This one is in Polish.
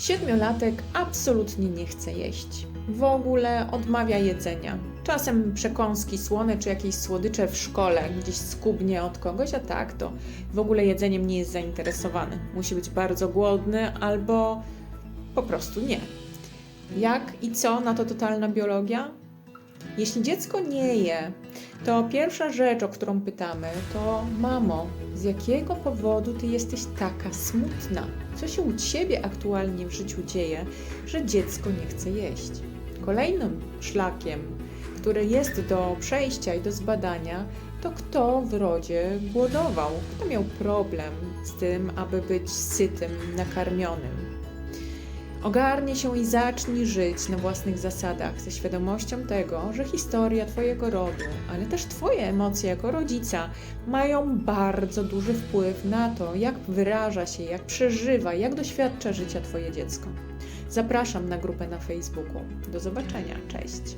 Siedmiolatek absolutnie nie chce jeść. W ogóle odmawia jedzenia. Czasem przekąski słone czy jakieś słodycze w szkole, gdzieś skubnie od kogoś, a tak to w ogóle jedzeniem nie jest zainteresowany. Musi być bardzo głodny albo po prostu nie. Jak i co na to totalna biologia? Jeśli dziecko nie je, to pierwsza rzecz, o którą pytamy, to mamo, z jakiego powodu ty jesteś taka smutna? Co się u ciebie aktualnie w życiu dzieje, że dziecko nie chce jeść? Kolejnym szlakiem, który jest do przejścia i do zbadania, to kto w rodzie głodował, kto miał problem z tym, aby być sytym, nakarmionym. Ogarnij się i zacznij żyć na własnych zasadach, ze świadomością tego, że historia Twojego rodu, ale też Twoje emocje jako rodzica mają bardzo duży wpływ na to, jak wyraża się, jak przeżywa, jak doświadcza życia Twoje dziecko. Zapraszam na grupę na Facebooku. Do zobaczenia. Cześć.